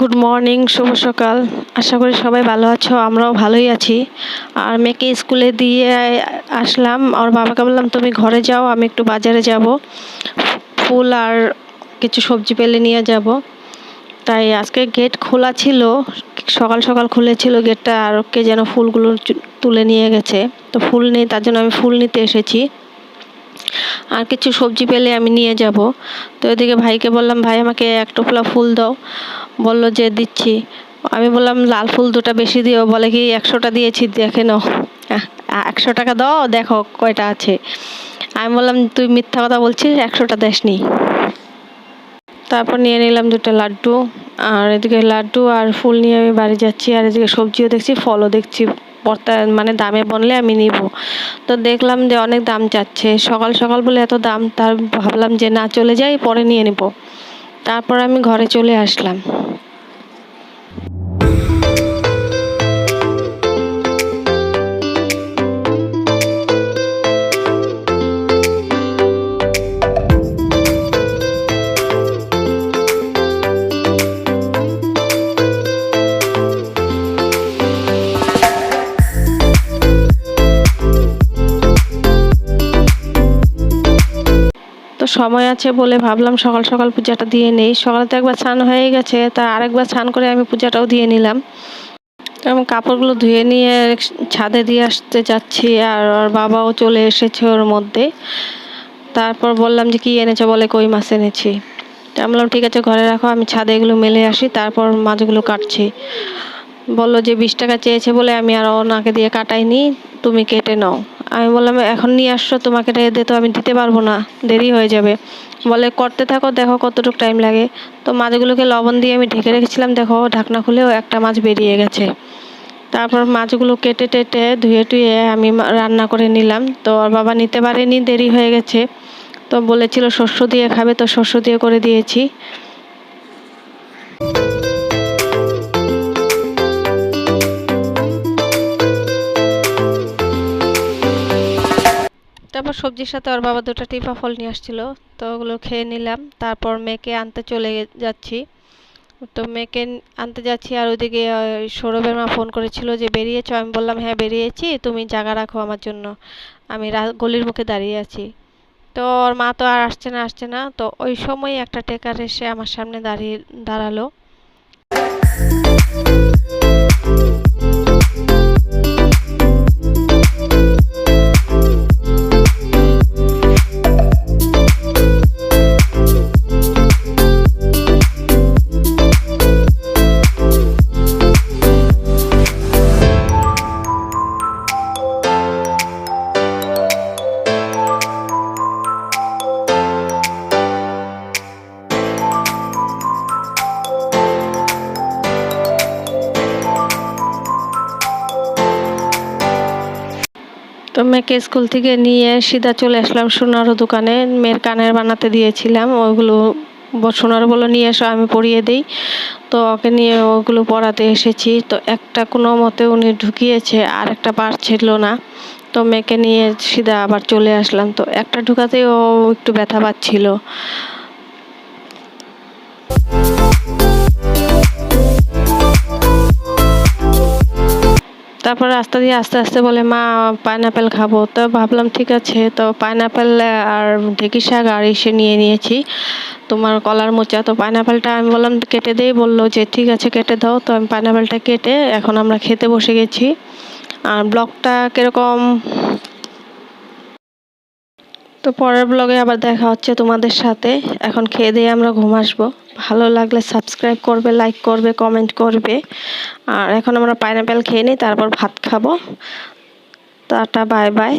Good morning শুভ সকাল। আশা করি সবাই ভালো আছো, আমরাও ভালোই আছি। আর মেয়েকে স্কুলে দিয়ে আসলাম। আর বাবাকে বললাম, তুমি ঘরে যাও, আমি একটু বাজারে যাব। ফুল আর কিছু সবজি পেলে নিয়ে যাব। তাই আজকে গেট খোলা ছিল, সকাল সকাল খুলেছিল গেটটা আর কে যেন ফুলগুলো তুলে নিয়ে গেছে। তো ফুল নেই, তার জন্য আমি ফুল নিতে এসেছি। আর কিছু সবজি পেলে আমি নিয়ে যাব। তো এদিকে ভাইকে বললাম, ভাই, আমাকে এক টোপলা ফুল দাও। বলল যে, দিচ্ছি। আমি বললাম, লাল ফুল দুটা বেশি দিও। বলে কি, একশোটা দিয়েছি, দেখে নাও। একশো টাকা দাও, দেখো কয়টা আছে। আমি বললাম, তুই মিথ্যা কথা বলছিস, একশোটা দেসনি। তারপর নিয়ে নিলাম দুটো লাড্ডু। আর এদিকে লাড্ডু আর ফুল নিয়ে আমি বাড়ি যাচ্ছি। আর এদিকে সবজিও দেখছি, ফলও দেখছি। পর্তা মানে দামে বনলে আমি নিব। তো দেখলাম যে অনেক দাম চাচ্ছে। সকাল সকাল বলে এত দাম, তার ভাবলাম যে না চলে যাই, পরে নিয়ে নিব। তারপর আমি ঘরে চলে আসলাম। সময় আছে বলে ভাবলাম সকাল সকাল পূজাটা দিয়ে নেই। সকালে তো একবার স্নান হয়ে গেছে, তা আরেকবার স্নান করে আমি পূজাটাও দিয়ে নিলাম। এবং কাপড়গুলো ধুয়ে নিয়ে ছাদে দিয়ে আসতে যাচ্ছি আর ওর বাবাও চলে এসেছে ওর মধ্যে। তারপর বললাম যে কি এনেছো বলে কই মাছ এনেছি। আমি বললাম, ঠিক আছে, ঘরে রাখো, আমি ছাদে এগুলো মেলে আসি, তারপর মাছগুলো কাটছি। বলল যে, বিশ টাকা চেয়েছে বলে আমি আর ওনাকে দিয়ে কাটাইনি, তুমি কেটে নাও। আমি বললাম, এখন নিয়ে আসছো, তোমাকে দে তো আমি দিতে পারব না, দেরি হয়ে যাবে। বলে, করতে থাকো, দেখো কতটুকু টাইম লাগে। তো মাছগুলোকে লবণ দিয়ে আমি ঢেকে রেখেছিলাম, দেখো ঢাকনা খুলেও একটা মাছ বেরিয়ে গেছে। তারপর মাছগুলো কেটে টেটে ধুয়ে টুয়ে আমি রান্না করে নিলাম। তো আর বাবা নিতে পারেনি, দেরি হয়ে গেছে। তো বলেছিল, শস্য দিয়ে খাবে। তো শস্য দিয়ে করে দিয়েছি। সবজির সাথে ওর বাবা দুটো টিপা ফল নিয়ে আসছিল, তো ওগুলো খেয়ে নিলাম। তারপর মেয়েকে আনতে চলে যাচ্ছি। তো মেয়েকে আনতে যাচ্ছি আর ওইদিকে সৌরভের মা ফোন করেছিল যে, বেরিয়েছো? আমি বললাম হ্যাঁ বেরিয়েছি। তুমি জায়গা রাখো আমার জন্য। আমি গলির মুখে দাঁড়িয়ে আছি। তো ওর মা তো আর আসছে না আসছে না। তো ওই সময় একটা টেকার এসে আমার সামনে দাঁড়িয়ে, দাঁড়াল। তো মেয়েকে স্কুল থেকে নিয়ে সিধা চলে আসলাম সোনারও দোকানে। মেয়ের কানের বানাতে দিয়েছিলাম, ওইগুলো সোনারও বলো নিয়ে এসো, আমি পরিয়ে দিই। তো ওকে নিয়ে ওগুলো পড়াতে এসেছি। তো একটা কোনো মতে উনি ঢুকিয়েছে, আর একটা পার পারছিল না। তো মেয়েকে নিয়ে সিধা আবার চলে আসলাম। তো একটা ঢুকাতেই ও একটু ব্যথা পাচ্ছিল। তারপর রাস্তা দিয়ে আস্তে আস্তে বলে, মা, পাইনাপেল খাব। তো ভাবলাম, ঠিক আছে। তো পাইনাপেল আর ঢেঁকি শাক আর এসে নিয়ে নিয়েছি। তোমার কলার মোচা। তো পাইনাপেলটা আমি বললাম, কেটে দেই। বলল যে, ঠিক আছে, কেটে দাও। তো আমি পাইনাপেলটা কেটে এখন আমরা খেতে বসে গেছি। আর ব্লগটা কীরকম? তো পরের ব্লগে আবার দেখা হচ্ছে তোমাদের সাথে। এখন খেয়ে দিয়ে আমরা ঘুম আসব। ভালো লাগলে সাবস্ক্রাইব করবে লাইক করবে কমেন্ট করবে। আর এখন আমরা পাইনাপেল খেয়ে নিই, তারপর ভাত খাব। Tata bye bye